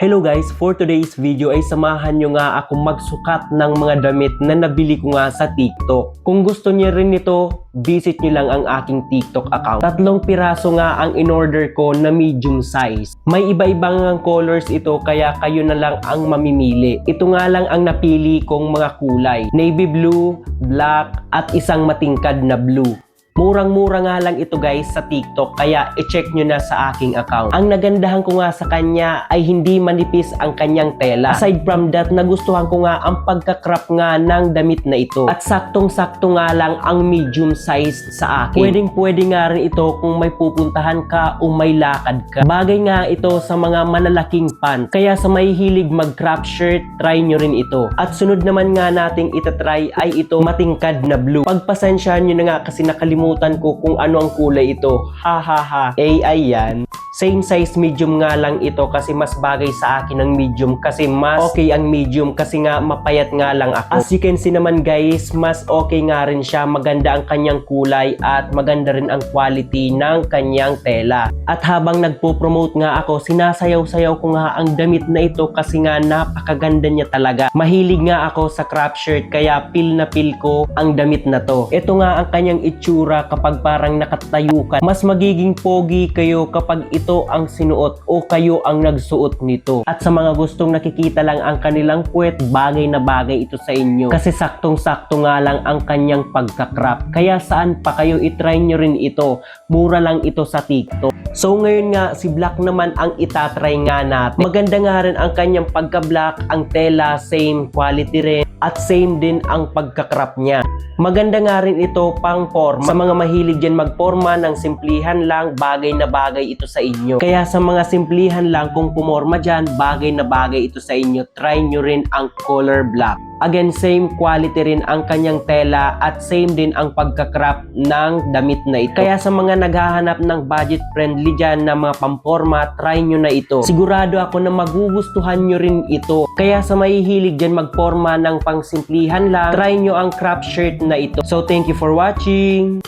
Hello guys, for today's video ay samahan nyo nga ako magsukat ng mga damit na nabili ko nga sa TikTok. Kung gusto niyo rin ito, visit nyo lang ang aking TikTok account. Tatlong piraso nga ang in-order ko na medium size. May iba-ibang nga colors ito kaya kayo na lang ang mamimili. Ito nga lang ang napili kong mga kulay. Navy blue, black, at isang matingkad na blue. Murang-mura nga lang ito guys sa TikTok kaya i-check nyo na sa aking account. Ang nagandahan ko nga sa kanya ay hindi manipis ang kanyang tela. Aside from that, nagustuhan ko nga ang pagkakrap nga ng damit na ito. At saktong-sakto nga lang ang medium size sa akin. Pwedeng pwede nga rin ito kung may pupuntahan ka o may lakad ka. Bagay nga ito sa mga malalaking pants. Kaya sa may hilig mag-crop shirt, try nyo rin ito. At sunod naman nga nating itatry ay ito matingkad na blue. Pagpasensyahan nyo na nga kasi nakalimutan ko kung ano ang kulay ito. Ha ha ha. AI yan. Same size medium nga lang ito kasi mas bagay sa akin ang medium kasi mas okay ang medium kasi nga mapayat nga lang ako. As you can see naman guys, mas okay nga rin siya. Maganda ang kanyang kulay at maganda rin ang quality ng kanyang tela. At habang nagpo-promote nga ako, sinasayaw-sayaw ko nga ang damit na ito kasi nga napakaganda niya talaga. Mahilig nga ako sa crop shirt kaya pil na pil ko ang damit na to. Ito nga ang kanyang itsura kapag parang nakatayo ka. Mas magiging pogi kayo kapag ito ang sinuot o kayo ang nagsuot nito. At sa mga gustong nakikita lang ang kanilang puwet, bagay na bagay ito sa inyo. Kasi saktong-sakto nga lang ang kanyang pagkakrap. Kaya saan pa kayo itry nyo rin ito. Mura lang ito sa TikTok. So ngayon nga, si Black naman ang itatry nga natin. Maganda nga rin ang kanyang pagka-black, ang tela, same quality rin. At same din ang pagkakrap niya. Maganda nga rin ito pang forma. Sa mga mahilig dyan magporma ng simplihan lang, bagay na bagay ito sa inyo. Kaya sa mga simplihan lang, kung pumorma dyan, bagay na bagay ito sa inyo. Try nyo rin ang color black. Again, same quality rin ang kanyang tela at same din ang pagkakrap ng damit na ito. Kaya sa mga naghahanap ng budget friendly dyan na mga pamporma, try nyo na ito. Sigurado ako na magugustuhan nyo rin ito. Kaya sa mahihilig dyan magporma ng pangsimplihan lang, try nyo ang crop shirt na ito. So thank you for watching!